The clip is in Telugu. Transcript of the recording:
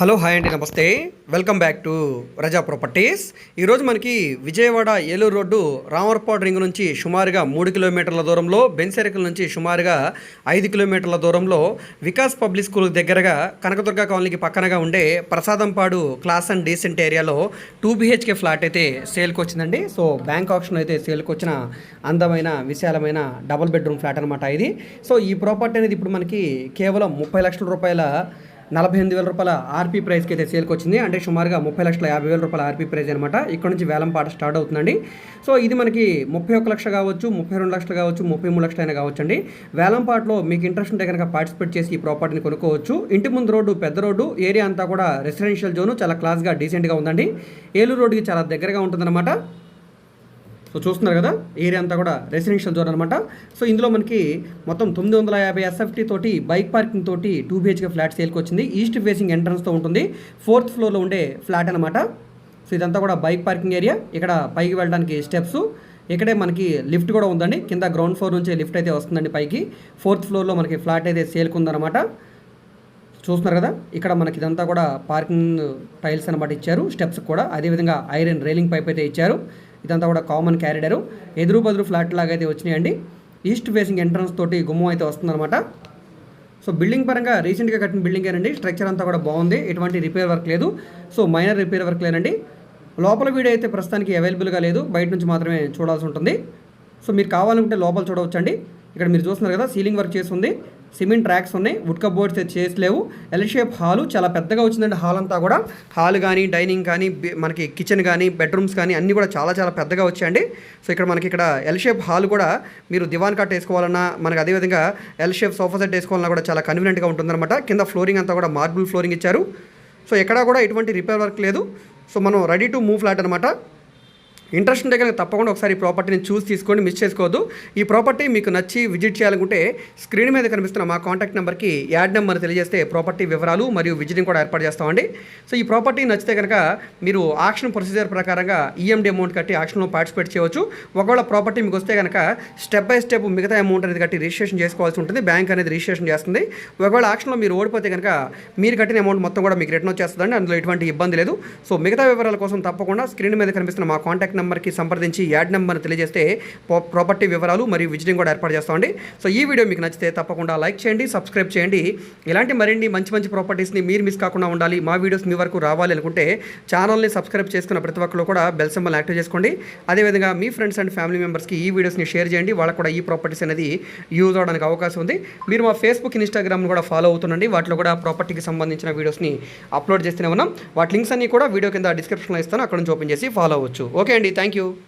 హలో హాయ్ అండి నమస్తే. Welcome back to Raza properties. ఈరోజు మనకి విజయవాడ ఏలూరు రోడ్డు రామర్పాడు రింగ్ నుంచి సుమారుగా మూడు కిలోమీటర్ల దూరంలో బెన్సెరకల్ నుంచి సుమారుగా ఐదు కిలోమీటర్ల దూరంలో వికాస్ పబ్లిక్ స్కూల్ దగ్గరగా కనకదుర్గ కాలనీకి పక్కనగా ఉండే ప్రసాదంపాడు క్లాస్ అండ్ డీసెంట్ ఏరియాలో టూ బీహెచ్కే ఫ్లాట్ అయితే సేల్కి వచ్చిందండి. సో బ్యాంక్ ఆప్షన్ అయితే సేల్కి వచ్చిన అందమైన విశాలమైన డబుల్ బెడ్రూమ్ ఫ్లాట్ అనమాట ఇది. సో ఈ ప్రాపర్టీ అనేది ఇప్పుడు మనకి కేవలం ముప్పై లక్షల రూపాయల నలభై ఎనిమిది వేల రూపాయల ఆర్పీ ప్రైస్కి అయితే సేల్కి వచ్చింది. అంటే సుమారుగా ముప్పై లక్షల యాభై వేల రూపాయల ఆర్పీ ప్రైస్ అనమాట ఇక్కడ నుంచి వేలం పాట స్టార్ట్ అవుతుందండి. సో ఇది మనకి ముప్పై ఒక్క లక్ష కావచ్చు ముప్పై రెండు లక్షలు కావచ్చు ముప్పై మూడు లక్షలు అయినా కావచ్చు అండి వేలం పాటలో మీకు ఇంట్రెస్ట్ ఉంటే కనుక పార్టిసిపేట్ చేసి ఈ ప్రాపర్టీని కొనుక్కోవచ్చు. ఇంటి ముందు రోడ్డు పెద్ద రోడ్డు ఏరియా అంతా కూడా రెసిడెన్షియల్ జోను చాలా క్లాస్గా డీసెంట్గా ఉందండి. ఏలూరు రోడ్డుకి చాలా దగ్గరగా ఉంటుందన్నమాట. సో చూస్తున్నారు కదా ఏరియా అంతా కూడా రెసిడెన్షియల్ జోన్ అనమాట సో ఇందులో మనకి మొత్తం తొమ్మిది వందల యాభై ఎస్ఎఫ్టీ తోటి బైక్ పార్కింగ్ తోటి టూ బిహెచ్కే ఫ్లాట్ సేల్కి వచ్చింది. ఈస్ట్ ఫేసింగ్ ఎంట్రన్స్తో ఉంటుంది. ఫోర్త్ ఫ్లోర్లో ఉండే ఫ్లాట్ అనమాట సో ఇదంతా కూడా బైక్ పార్కింగ్ ఏరియా ఇక్కడ పైకి వెళ్ళడానికి స్టెప్స్ ఇక్కడే మనకి లిఫ్ట్ కూడా ఉందండి. కింద గ్రౌండ్ ఫ్లోర్ నుంచి లిఫ్ట్ అయితే వస్తుందండి పైకి. ఫోర్త్ ఫ్లోర్లో మనకి ఫ్లాట్ అయితే సేల్కి ఉందన్నమాట చూస్తున్నారు కదా ఇక్కడ మనకి ఇదంతా కూడా పార్కింగ్ టైల్స్ అనమాట ఇచ్చారు. స్టెప్స్ కూడా. అదేవిధంగా ఐరన్ రైలింగ్ పైప్ అయితే ఇచ్చారు. ఇదంతా కూడా కామన్ క్యారిడరు. ఎదురు బదురు ఫ్లాట్ లాగా అయితే వచ్చినాయండి. ఈస్ట్ ఫేసింగ్ ఎంట్రన్స్ తోటి గుమ్మం అయితే వస్తుందన్నమాట. సో బిల్డింగ్ పరంగా రీసెంట్గా కట్టిన బిల్డింగ్ ఏనండి. స్ట్రక్చర్ అంతా కూడా బాగుంది. ఎటువంటి రిపేర్ వర్క్ లేదు. సో మైనర్ రిపేర్ వర్క్ లేనండి. లోపల వీడియో అయితే ప్రస్తుతానికి అవైలబుల్గా లేదు. బయట నుంచి మాత్రమే చూడాల్సి ఉంటుంది. సో మీరు కావాలనుకుంటే లోపల చూడవచ్చండి. ఇక్కడ మీరు చూస్తున్నారు కదా సీలింగ్ వర్క్ చేసి ఉంది. సిమెంట్ ట్రాక్స్ ఉన్నాయి. వుడ్ కబోర్డ్స్ చేసి చేసలేవు. ఎల్ షేప్ హాలు చాలా పెద్దగా వచ్చిందండి హాల్ అంతా కూడా. హాల్ కానీ డైనింగ్ కానీ మనకి కిచెన్ కానీ బెడ్రూమ్స్ కానీ అన్నీ కూడా చాలా చాలా పెద్దగా వచ్చాయండి. సో ఇక్కడ మనకి ఇక్కడ ఎల్ షేప్ హాల్ కూడా మీరు దివాన్ కట్ వేసుకోవాలన్నా మనకి అదేవిధంగా ఎల్ షేప్ సోఫా సెట్ వేసుకోవాలన్నా కూడా చాలా కన్వీనియంట్గా ఉంటుందన్నమాట. కింద ఫ్లోరింగ్ అంతా కూడా మార్బుల్ ఫ్లోరింగ్ ఇచ్చారు. సో ఎక్కడా కూడా ఎటువంటి రిపేర్ వర్క్ లేదు. సో మనం రెడీ టు మూవ్ ఫ్లాట్ అనమాట ఇంట్రెస్ట్ ఉంటే కనుక తప్పకుండా ఒకసారి ఈ ప్రాపర్టీని చూసి తీసుకోండి మిస్ చేసుకోవద్దు. ఈ ప్రాపర్టీ మీకు నచ్చి విజిట్ చేయాలనుకుంటే స్క్రీన్ మీద కనిపిస్తున్న మా కాంటాక్ట్ నెంబర్కి యాడ్ నెంబర్ తెలియజేస్తే ప్రాపర్టీ వివరాలు మరియు విజిటింగ్ కూడా ఏర్పాటు చేస్తామండి. సో ఈ ప్రాపర్టీ నచ్చితే కనుక మీరు ఆక్షన్ ప్రొసీజర్ ప్రకారంగా ఈఎండి అమౌంట్ కట్టి ఆక్షన్లో పార్టిసిపేట్ చేయవచ్చు. ఒకవేళ ప్రాపర్టీ మీకు వస్తే కనుక స్టెప్ బై స్టెప్ మిగతా అమౌంట్ అనేది కట్టి రిజిస్ట్రేషన్ చేసుకోవాల్సి ఉంటుంది. బ్యాంక్ అనేది రిజిస్ట్రేషన్ చేస్తుంది. ఒకవేళ ఆక్షన్లో మీరు ఓడిపోతే కనుక మీరు కట్టిన అమౌంట్ మొత్తం కూడా మీకు రిటర్న్ వచ్చేస్తుందండి. అందులో ఎటువంటి ఇబ్బంది లేదు. సో మిగతా వివరాల కోసం తప్పకుండా స్క్రీన్ మీద కనిపిస్తున్న మా కాంటాక్ట్ నెంబర్కి సంప్రదించి యాడ్ నెంబర్ని తెలియజేస్తే ప్రాపర్టీ వివరాలు మరియు విజిటింగ్ కూడా ఏర్పాటు చేస్తామండి. సో ఈ వీడియో మీకు నచ్చితే తప్పకుండా లైక్ చేయండి సబ్స్క్రైబ్ చేయండి. ఇలాంటి మరిన్ని మంచి మంచి ప్రాపర్టీస్ని మీరు మిస్ కాకుండా ఉండాలి. మా వీడియోస్ మీ వరకు రావాలి అనుకుంటే ఛానల్ని సబ్స్క్రైబ్ చేసుకున్న ప్రతి ఒక్కరు కూడా బెల్ సింబల్ యాక్టివ్ చేసుకోండి. అదేవిధంగా మీ ఫ్రెండ్స్ అండ్ ఫ్యామిలీ మెంబర్స్కి ఈ వీడియోస్ని షేర్ చేయండి. వాళ్ళకు కూడా ఈ ప్రాపర్టీస్ అనేది యూజ్ అవడానికి అవకాశం ఉంది. మీరు మా ఫేస్బుక్ ఇన్స్టాగ్రామ్ కూడా ఫాలో అవుతుండండి. వాటిలో కూడా ప్రాపర్టీకి సంబంధించిన వీడియోస్ని అప్లోడ్ చేస్తూనే ఉన్నాం. వాటి లింక్స్ అన్ని కూడా వీడియో కింద డిస్క్రిప్షన్లో ఇస్తాను. అక్కడ నుంచి ఓపెన్ చేసి ఫాలో అవ్వచ్చు. ఓకే అండి. Thank you.